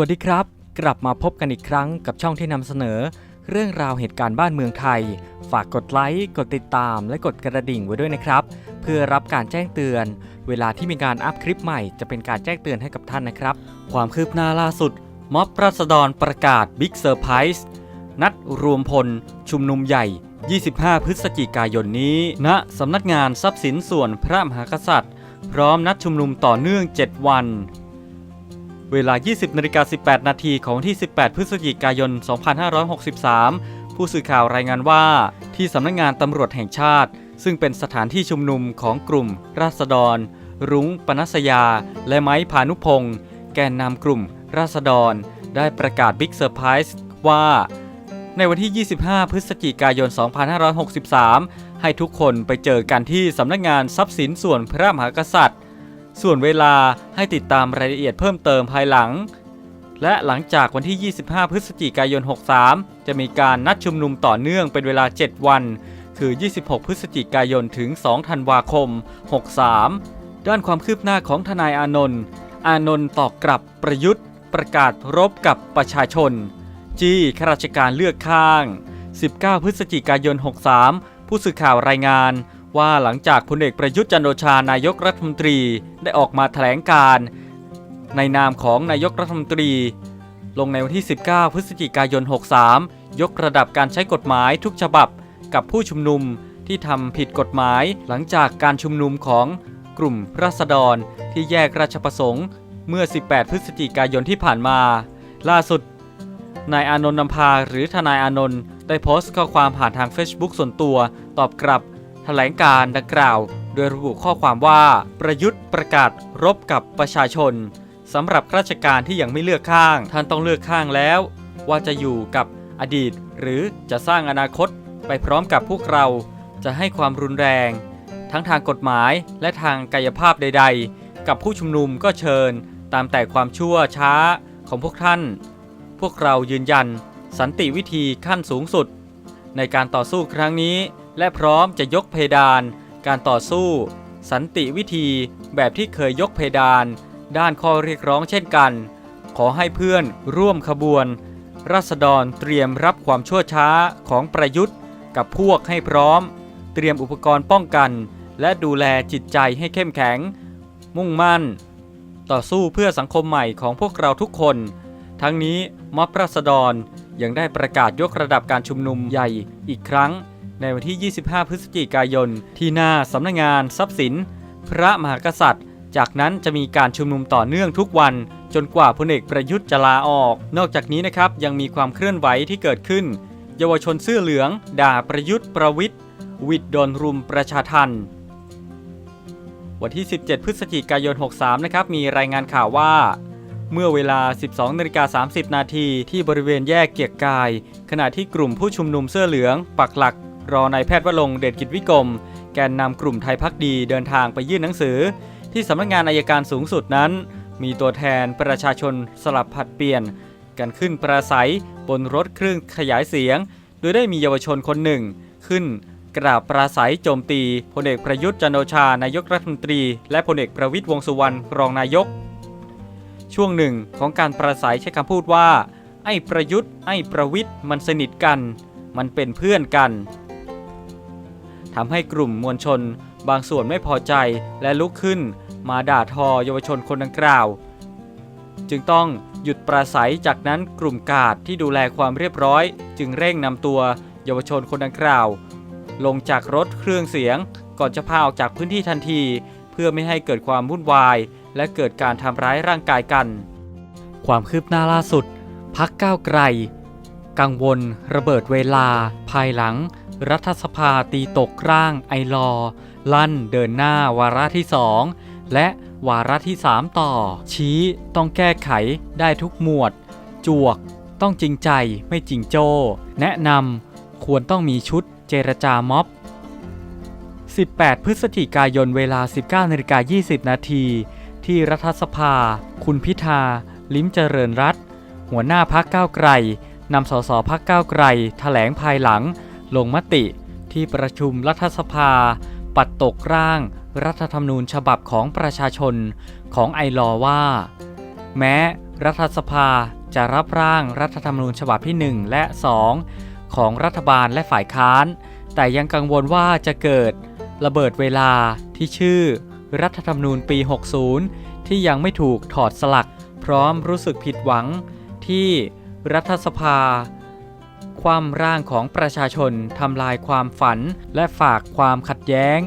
วัสดีครับ กลับมาพบกันอีกครั้งกับช่องที่นำเสนอ เรื่องราวเหตุการณ์บ้านเมืองไทย ฝากกดไลค์ กดติดตาม และกดกระดิ่งไว้ด้วยนะครับ เพื่อรับการแจ้งเตือน เวลาที่มีการอัพคลิปใหม่จะเป็นการแจ้งเตือนให้กับท่านนะครับ ความคืบหน้าล่าสุด ม็อบรัษฎรประกาศบิ๊กเซอร์ไพรส์นัดรวมพล ชุมนุมใหญ่ 25 พฤศจิกายนนี้ณสำนักงานทรัพย์สินส่วนพระมหากษัตริย์ พร้อมนัดชุมนุมต่อเนื่อง 7 วัน เวลา 20นาฬิกา18 นาทีของวันที่ 18 พฤศจิกายน 2563 ผู้สื่อข่าวรายงานว่า ที่สำนักงานตำรวจแห่งชาติ ซึ่งเป็นสถานที่ชุมนุมของกลุ่ม ราษฎร รุ้ง ปนัสยา และไม้พานุพงศ์แกนนำกลุ่ม ราษฎร ได้ประกาศบิ๊กเซอร์ไพรส์ว่า ในวันที่ 25 พฤศจิกายน 2563 ให้ทุกคนไปเจอกันที่สำนักงานทรัพย์สินส่วนพระมหากษัตริย์ ส่วนเวลาให้ติดตามรายละเอียดเพิ่มเติมภายหลัง และหลังจากวันที่ 25 พฤศจิกายน 63 จะมีการนัดชุมนุมต่อเนื่องเป็นเวลา 7 วัน คือ 26 พฤศจิกายนถึง 2 ธันวาคม 63 ด้านความคืบหน้าของทนายอานนท์อานนท์ตอบกลับประยุทธ์ ประกาศรบกับประชาชน จี้ข้าราชการเลือกข้าง 19 พฤศจิกายน 63 ผู้สื่อข่าวรายงาน ว่าหลังจากพลเอกประยุทธ์จันทร์โอชานายกรัฐมนตรีได้ออกมาแถลงการในนามของนายกรัฐมนตรี ลงในวันที่ 19 พฤศจิกายน 63 ยกระดับการใช้กฎหมายทุกฉบับกับผู้ชุมนุมที่ทำผิดกฎหมายหลังจากการชุมนุมของกลุ่มราษฎรที่แยกราชประสงค์เมื่อ 18 พฤศจิกายนที่ผ่านมา ล่าสุด นายอานนท์นำพาหรือทนายอานนท์ได้โพสต์ข้อความผ่านทาง Facebook ส่วนตัว ตอบกลับ แถลงการดังกล่าว โดยระบุข้อความว่า ประยุทธ์ประกาศรบกับประชาชนสำหรับข้าราชการที่ยังไม่เลือกข้าง ท่านต้องเลือกข้างแล้ว ว่าจะอยู่กับอดีต หรือจะสร้างอนาคตไปพร้อมกับพวกเรา จะให้ความรุนแรง ทั้งทางกฎหมายและทางกายภาพใด ๆ กับผู้ชุมนุมก็เชิญ ตามแต่ความชั่วช้าของพวกท่าน พวกเรายืนยัน สันติวิธีขั้นสูงสุด ในการต่อสู้ครั้งนี้ และพร้อมจะยกเพดาน การต่อสู้ สันติวิธีแบบที่เคยยกเพดาน ด้านข้อเรียกร้องเช่นกัน ขอให้เพื่อนร่วมขบวนราษฎรเตรียมรับความชั่วช้าของประยุทธ์กับพวกให้พร้อม เตรียมอุปกรณ์ป้องกัน และดูแลจิตใจให้เข้มแข็ง มุ่งมั่น ต่อสู้เพื่อสังคมใหม่ของพวกเราทุกคน ทั้งนี้ม็อบราษฎรยังได้ประกาศยกระดับการชุมนุมใหญ่อีกครั้ง ในวันที่ 25 พฤศจิกายน ที่หน้าสำนักงานทรัพย์สิน พระมหากษัตริย์ จากนั้นจะมีการชุมนุมต่อเนื่องทุกวัน จนกว่าพลเอกประยุทธ์จะลาออก นอกจากนี้นะครับยังมีความเคลื่อนไหวที่เกิดขึ้น เยาวชนเสื้อเหลือง ด่าประยุทธ์ประวิทย์วิดโดนรุมประชาทันวันที่ 17 พฤศจิกายน 63 นะครับ มีรายงานข่าวว่า เมื่อเวลา 12นาฬิกา30 นาทีที่บริเวณแยกเกียรกาย ขณะที่กลุ่มผู้ชุมนุมเสื้อเหลือง ปักหลัก รอนายแพทย์วรงเดชกิจวิกรม แกนนำกลุ่มไทยพักดีเดินทางไปยื่นหนังสือ ที่สำนักงานอายการสูงสุดนั้น มีตัวแทนประชาชนสลับผัดเปลี่ยน กันขึ้นปราศัยบนรถเครื่องขยายเสียง โดยได้มีเยาวชนคนหนึ่ง ขึ้นกราบปราศัยโจมตีพลเอกประยุทธ์จันโอชานายกรัฐมนตรี และพลเอกประวิตยวงสุวรรณรองนายก ช่วงหนึ่งของการปราศัยใช้คำพูดว่า ไอ้ประยุทธ์ไอ้ประวิทย์มันสนิทกัน มันเป็นเพื่อนกัน ทำให้กลุ่มมวลชน บางส่วนไม่พอใจและลุกขึ้น มาด่าทอเยาวชนคนดังกล่าว จึงต้องหยุดปราศัยจากนั้นกลุ่มกาดที่ดูแลความเรียบร้อย จึงเร่งนำตัวเยาวชนคนดังกล่าว ลงจากรถเครื่องเสียง ก่อนจะพาออกจากพื้นที่ทันที เพื่อไม่ให้เกิดความวุ่นวาย และเกิดการทำร้ายร่างกายกัน ความคืบหน้าล่าสุด พักก้าวไกล กังวล ระเบิดเวลา ภายหลัง รัฐสภาตีตกร่างไอรอลั่นเดินหน้าวาระที่สองและวาระที่ 3 ต่อ ชี้ต้องแก้ไขได้ทุกหมวด จวก ต้องจริงใจไม่จริงโจ้ แนะนำควรต้องมีชุดเจรจาม็อบ 18 พฤศจิกายนเวลา 19นาฬิกา20 นาทีที่รัฐสภา คุณพิธา ลิ้มเจริญรัตหัวหน้าพักก้าวไกลนำสสพักก้าวไกลแถลงภายหลัง ลงมติที่ประชุมรัฐสภา ปัดตกร่างรัฐธรรมนูญฉบับของประชาชนของไอรอว์ว่า แม้รัฐสภาจะรับร่างรัฐธรรมนูญฉบับที่ 1 และ 2 ของรัฐบาลและฝ่ายค้าน แต่ยังกังวลว่าจะเกิดระเบิดเวลาที่ชื่อ รัฐธรรมนูญปี 60 ที่ยังไม่ถูกถอดสลัก พร้อมรู้สึกผิดหวังที่รัฐสภา ความร่างของประชาชนทำลายความฝัน และฝากความขัดแย้ง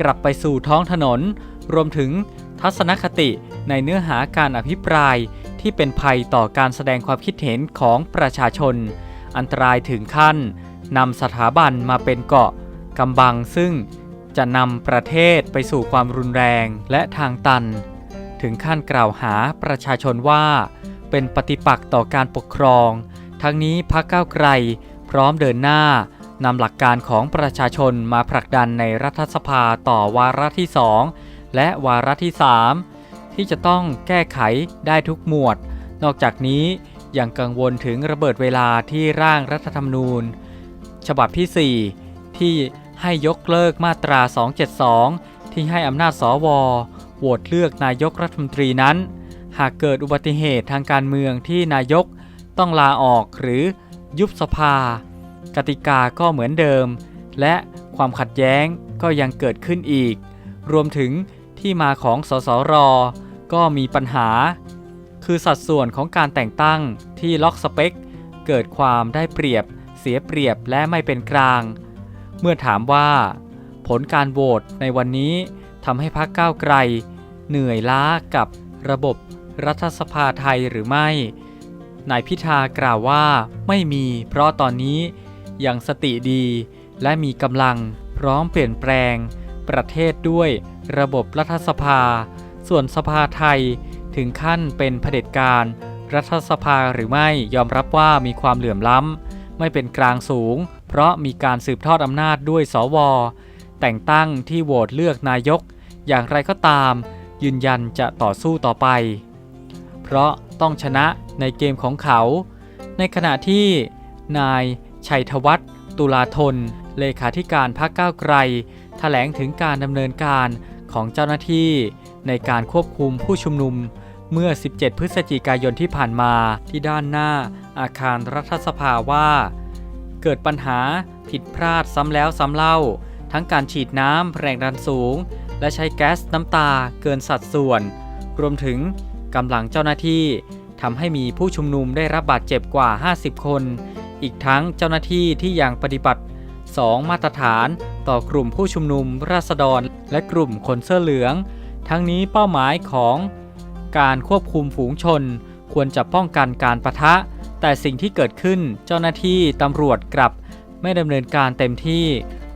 กลับไปสู่ท้องถนน รวมถึงทัศนคติในเนื้อหาการอภิปราย ที่เป็นภัยต่อการแสดงความคิดเห็นของประชาชน อันตรายถึงขั้นนำสถาบันมาเป็นเกาะกำบังซึ่งจะนำประเทศไปสู่ความรุนแรงและทางตัน ถึงขั้นกล่าวหาประชาชนว่า เป็นปฏิปักษ์ต่อการปกครอง ทั้งนี้พรรคก้าวไกล พร้อมเดินหน้านำหลักการของประชาชนมาผลักดันในรัฐสภาต่อวาระที่ 2 และวาระที่ 3 ที่จะต้องแก้ไขได้ทุกหมวด นอกจากนี้ยังกังวลถึงระเบิดเวลาที่ร่างรัฐธรรมนูญ ฉบับที่ 4 ที่ให้ยกเลิกมาตรา 272 ที่ให้อำนาจสวโหวตเลือกนายกรัฐมนตรีนั้น หากเกิดอุบัติเหตุทางการเมืองที่นายก ต้องลาออกหรือยุบสภา กติกาก็เหมือนเดิม และความขัดแย้งก็ยังเกิดขึ้นอีก รวมถึงที่มาของสสร ก็มีปัญหา คือสัดส่วนของการแต่งตั้งที่ล็อกสเปค เกิดความได้เปรียบ เสียเปรียบและไม่เป็นกลาง เมื่อถามว่า ผลการโหวตในวันนี้ทำให้พรรคก้าวไกล เหนื่อยล้ากับระบบรัฐสภาไทยหรือไม่ นายพิธากล่าวว่าไม่มีเพราะตอนนี้ยังสติดี และมีกำลังพร้อมเปลี่ยนแปลง ประเทศด้วยระบบรัฐสภา ส่วนสภาไทยถึงขั้นเป็นเผด็จการ รัฐสภาหรือไม่ยอมรับว่ามีความเหลื่อมล้ำ ไม่เป็นกลางสูง เพราะมีการสืบทอดอำนาจด้วยสว แต่งตั้งที่โหวตเลือกนายก อย่างไรก็ตาม ยืนยันจะต่อสู้ต่อไป เพราะ ต้องชนะในเกมของเขา ในขณะที่นายชัยธวัฒน์ตุลาธน เลขาธิการพรรคก้าวไกล แถลงถึงการดำเนินการของเจ้าหน้าที่ ในการควบคุมผู้ชุมนุมเมื่อ 17 พฤศจิกายนที่ผ่านมาที่ด้านหน้าอาคารรัฐสภาว่า เกิดปัญหาผิดพลาดซ้ำแล้วซ้ำเล่า ทั้งการฉีดน้ำแรงดันสูง และใช้แก๊สน้ำตาเกินสัดส่วน รวมถึง กำลังเจ้าหน้าที่ทำให้มีผู้ชุมนุมได้รับบาดเจ็บกว่า 50 คน อีกทั้งเจ้าหน้าที่ที่ยังปฏิบัติ 2 มาตรฐานต่อกลุ่มผู้ชุมนุมราษฎร และกลุ่มคนเสื้อเหลือง ทั้งนี้เป้าหมายของการควบคุมฝูงชน ควรจะป้องกันการประทะ แต่สิ่งที่เกิดขึ้นเจ้าหน้าที่ตำรวจกลับ ไม่ดำเนินการเต็มที่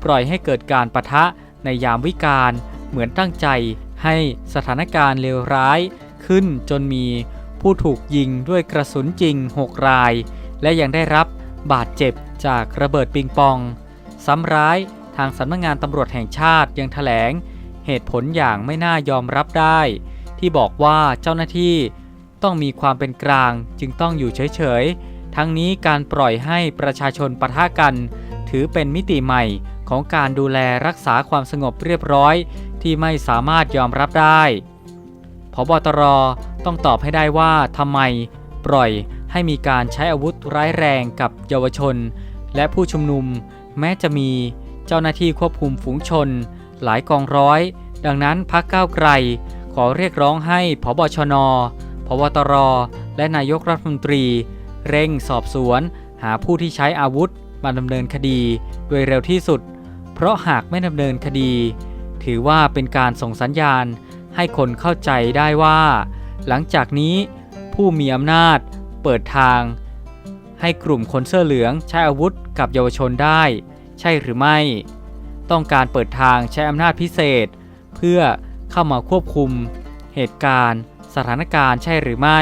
ปล่อยให้เกิดการประทะในยามวิกาลเหมือนตั้งใจให้สถานการณ์เลวร้าย ขึ้นจนมีผู้ถูกยิงด้วยกระสุนจริง 6 ราย และยังได้รับบาดเจ็บจากระเบิดปิงปอง ซ้ำร้ายทางสำนักงงานตำรวจแห่งชาติยังแถลง เหตุผลอย่างไม่น่ายอมรับได้ ที่บอกว่าเจ้าหน้าที่ต้องมีความเป็นกลางจึงต้องอยู่เฉยๆ ทั้งนี้การปล่อยให้ประชาชนปะทะกัน ถือเป็นมิติใหม่ของการดูแลรักษาความสงบเรียบร้อย ที่ไม่สามารถยอมรับได้ บตรต้องตอบให้ได้ว่าทำไมปล่อยให้มีการใช้อาวุธร้ายแรงกับเยาวชน และผู้ชุมนุม แม้จะมีเจ้าหน้าที่ควบคุมฝูงชน หลายกองร้อย ดังนั้นพักก้าวไกล ขอเรียกร้องให้พบชนพบตร และนายกรัฐมนตรี เร่งสอบสวนหาผู้ที่ใช้อาวุธมาดำเนินคดีโดยเร็วที่สุด เพราะหากไม่ดำเนินคดี ถือว่าเป็นการส่งสัญญาณ ให้คนเข้าใจได้ว่า หลังจากนี้ผู้มีอำนาจเปิดทาง ให้กลุ่มคนเสื้อเหลืองใช้อาวุธกับเยาวชนได้ ใช่หรือไม่ ต้องการเปิดทางใช้อำนาจพิเศษ เพื่อเข้ามาควบคุม เหตุการณ์ สถานการณ์ใช่หรือไม่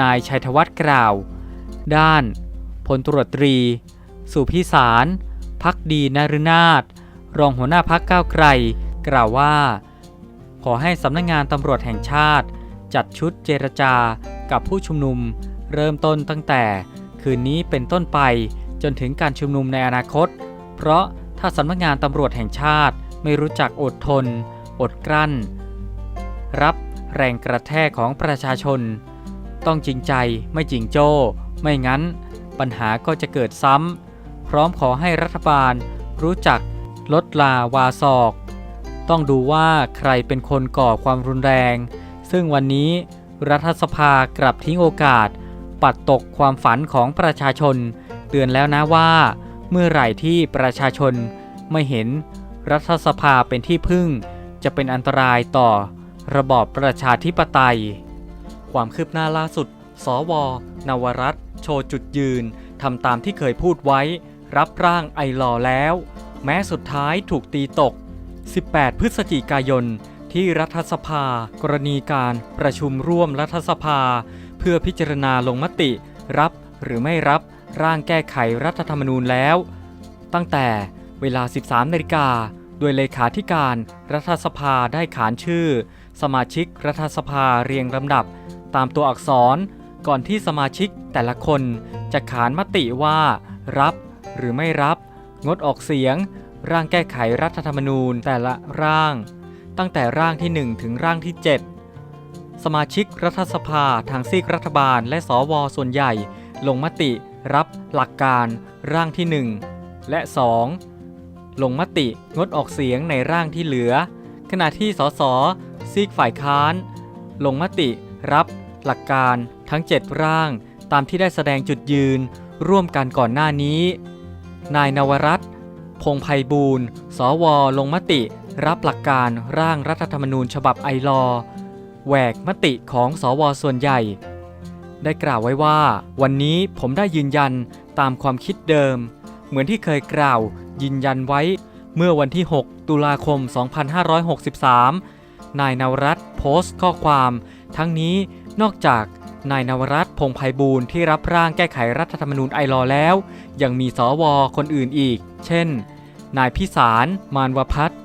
นายชัยธวัฒน์กล่าว ด้านพลตรวจตรี สุพิสารพักดีนฤนาถรองหัวหน้าพักก้าวไกล กล่าวว่า ขอให้สำนักงงานตำรวจแห่งชาติ จัดชุดเจรจากับผู้ชุมนุม เริ่มต้นตั้งแต่คืนนี้เป็นต้นไปจนถึงการชุมนุมในอนาคต เพราะถ้าสำนักงานตำรวจแห่งชาติไม่รู้จักอดทน อดกลั้น รับแรงกระแทกของประชาชน ต้องจริงใจไม่จริงโจ้ ไม่งั้น ปัญหาก็จะเกิดซ้ำพร้อมขอให้รัฐบาลรู้จักลดลาวาศอก ต้องดูว่าใครเป็นคนก่อความรุนแรง ซึ่งวันนี้รัฐสภากลับทิ้งโอกาส ปัดตกความฝันของประชาชน เตือนแล้วนะว่า เมื่อไหร่ที่ประชาชนไม่เห็นรัฐสภาเป็นที่พึ่ง จะเป็นอันตรายต่อระบอบประชาธิปไตย ความคืบหน้าล่าสุด สว นวรัตโชว์จุดยืนทำตามที่เคยพูดไว้ รับร่างไอลอแล้ว แม้สุดท้ายถูกตีตก 18 พฤศจิกายน ที่รัฐสภา กรณีการประชุมร่วมรัฐสภา เพื่อพิจารณาลงมติ รับหรือไม่รับร่างแก้ไขรัฐธรรมนูญแล้ว ตั้งแต่เวลา 13นาฬิกาโดยเลขาธิการรัฐสภาได้ขานชื่อ สมาชิกรัฐสภาเรียงลำดับ ตามตัวอักษรก่อนที่สมาชิกแต่ละคนจะขานมติว่า รับหรือไม่รับ งดออกเสียง ร่างแก้ไขรัฐธรรมนูญแต่ละร่าง ตั้งแต่ร่างที่ 1 ถึงร่างที่ 7 สมาชิกรัฐสภาทางซีกรัฐบาล และสวส่วนใหญ่ ลงมติ รับหลักการร่างที่ 1 และ 2 ลงมติงดออกเสียงในร่างที่เหลือ ขณะที่สสซีกฝ่ายค้าน ลงมติ รับ หลักการทั้ง 7 ร่าง ตามที่ได้แสดงจุดยืน ร่วมกันก่อนหน้านี้ นายนวรัตน์ พงไพบูลย์สว ลงมติ รับหลักการร่างรัฐธรรมนูญฉบับไอลอแหวกมติของสวส่วนใหญ่ ได้กล่าวไว้ว่า วันนี้ผมได้ยืนยันตามความคิดเดิม เหมือนที่เคยกล่าวยืนยันไว้เมื่อวันที่ 6 ตุลาคม 2563 นายนวรัตโพสต์ข้อความ ทั้งนี้นอกจากนายนวรัตพงไพบูลย์ที่รับร่างแก้ไขรัฐธรรมนูญไอรอแล้ว ยังมีสวคนอื่นอีก เช่น นายพิสาร มานวพัฒน์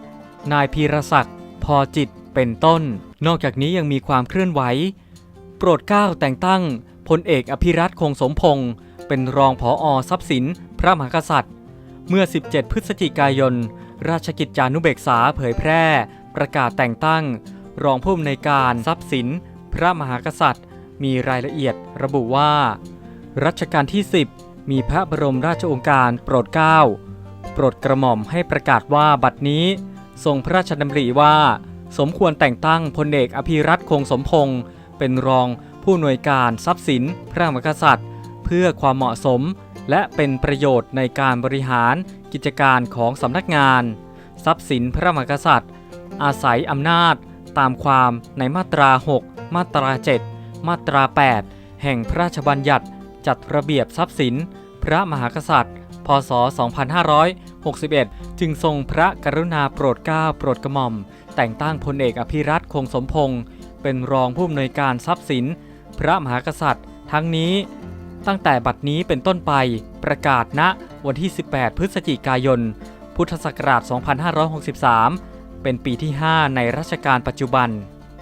นายพีรศักดิ์ พอจิต เป็นต้น นอกจากนี้ยังมีความเคลื่อนไหว โปรดเกล้าแต่งตั้งพลเอกอภิรัตคงสมพงศ์เป็นรองผออทรัพย์สิน พระมหากษัตริย์ เมื่อ 17 พฤศจิกายน ราชกิจจานุเบกษาเผยแพร่ ประกาศแต่งตั้ง รองผู้อำนวยการทรัพย์สิน พระมหากษัตริย์ มีรายละเอียดระบุว่า รัชกาลที่ 10 มีพระบรมราชโองการโปรดเกล้า ปรดกระหม่อมให้ประกาศว่าบัดนี้ ทรงพระราชดำริว่า สมควรแต่งตั้งพลเอกอภิรัตคงสมพงศ์เป็นรองผู้อำนวยการทรัพย์สิน พระมหากษัตริย์ เพื่อความเหมาะสม และเป็นประโยชน์ในการบริหารกิจการของสำนักงาน ทรัพย์สินพระมหากษัตริย์ อาศัยอำนาจตามความในมาตรา 6 มาตรา 7 มาตรา 8 แห่งพระราชบัญญัติจัดระเบียบทรัพย์สิน พระมหากษัตริย์ พศ 2561 จึงทรงพระกรุณาโปรดเกล้าโปรดกระหม่อม แต่งตั้งพลเอกอภิรัตคงสมพงศ์เป็นรองผู้อำนวยการทรัพย์สิน พระมหากษัตริย์ ทั้งนี้ ตั้งแต่บัดนี้เป็นต้นไปประกาศณวันที่ 18 พฤศจิกายน พุทธศักราช 2563 เป็นปีที่ 5 ในรัชกาลปัจจุบัน